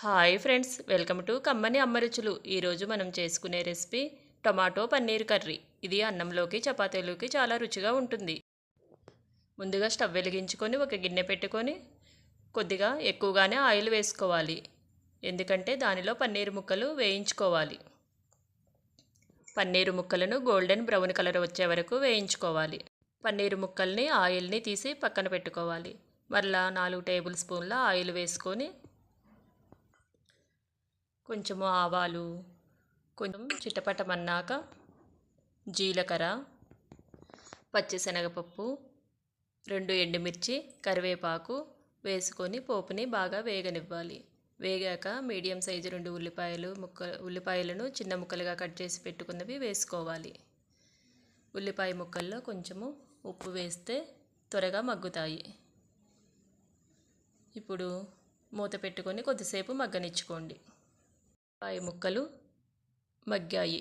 Hi friends welcome to కమ్మని అమ్మరుచులు ఈరోజు మనం చేసుకునే రెసిపీ టొమాటో పన్నీర్ కర్రీ. ఇది అన్నంలోకి చపాతీలోకి చాలా రుచిగా ఉంటుంది. ముందుగా స్టవ్ వెలిగించుకొని ఒక గిన్నె పెట్టుకొని కొద్దిగా ఎక్కువగానే ఆయిల్ వేసుకోవాలి. ఎందుకంటే దానిలో పన్నీరు ముక్కలు వేయించుకోవాలి. పన్నీరు ముక్కలను గోల్డెన్ బ్రౌన్ కలర్ వచ్చే వరకు వేయించుకోవాలి. పన్నీరు ముక్కల్ని ఆయిల్ని తీసి పక్కన పెట్టుకోవాలి. మరలా నాలుగు టేబుల్ స్పూన్ల ఆయిల్ వేసుకొని కొంచెము ఆవాలు కొంచెం చిటపటమన్నాక జీలకర్ర పచ్చిశనగపప్పు రెండు ఎండుమిర్చి కరివేపాకు వేసుకొని పోపుని బాగా వేగనివ్వాలి. వేగాక మీడియం సైజు రెండు ఉల్లిపాయలు ముక్క ఉల్లిపాయలను చిన్న ముక్కలుగా కట్ చేసి పెట్టుకున్నవి వేసుకోవాలి. ఉల్లిపాయ ముక్కల్లో కొంచెము ఉప్పు వేస్తే త్వరగా మగ్గుతాయి. ఇప్పుడు మూత పెట్టుకొని కొద్దిసేపు మగ్గనిచ్చుకోండి. ఉల్లిపాయ ముక్కలు మగ్గాయి.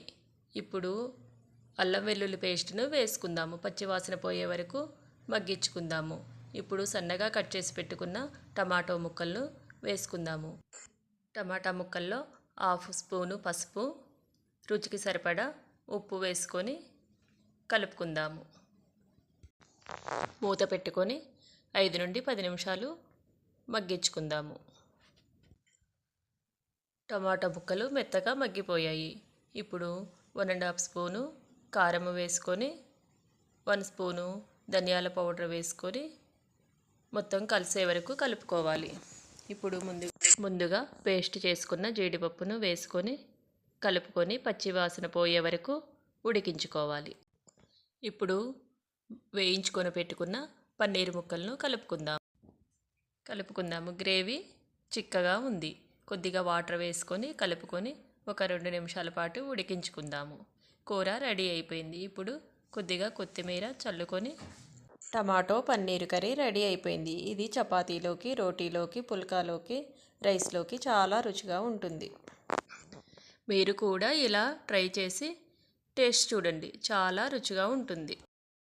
ఇప్పుడు అల్లం వెల్లుల్లి పేస్ట్ను వేసుకుందాము. పచ్చివాసన పోయే వరకు మగ్గించుకుందాము. ఇప్పుడు సన్నగా కట్ చేసి పెట్టుకున్న టమాటో ముక్కలను వేసుకుందాము. టమాటా ముక్కల్లో హాఫ్ స్పూను పసుపు రుచికి సరిపడా ఉప్పు వేసుకొని కలుపుకుందాము. మూత పెట్టుకొని ఐదు నుండి పది నిమిషాలు మగ్గించుకుందాము. టమాటా ముక్కలు మెత్తగా మగ్గిపోయాయి. ఇప్పుడు వన్ అండ్ హాఫ్ స్పూను కారం వేసుకొని వన్ స్పూను ధనియాల పౌడర్ వేసుకొని మొత్తం కలిసే వరకు కలుపుకోవాలి. ఇప్పుడు ముందు ముందుగా పేస్ట్ చేసుకున్న జీడిపప్పును వేసుకొని కలుపుకొని పచ్చి వాసన పోయే వరకు ఉడికించుకోవాలి. ఇప్పుడు వేయించుకొని పెట్టుకున్న పన్నీర్ ముక్కలను కలుపుకుందాం. కలుపుకుందాము. గ్రేవీ చిక్కగా ఉంది. కొద్దిగా వాటర్ వేసుకొని కలుపుకొని ఒక రెండు నిమిషాల పాటు ఉడికించుకుందాము. కూర రెడీ అయిపోయింది. ఇప్పుడు కొద్దిగా కొత్తిమీర చల్లుకొని టమాటో పన్నీర్ కర్రీ రెడీ అయిపోయింది. ఇది చపాతీలోకి రోటీలోకి పుల్కాలోకి రైస్లోకి చాలా రుచిగా ఉంటుంది. మీరు కూడా ఇలా ట్రై చేసి టేస్ట్ చూడండి. చాలా రుచిగా ఉంటుంది.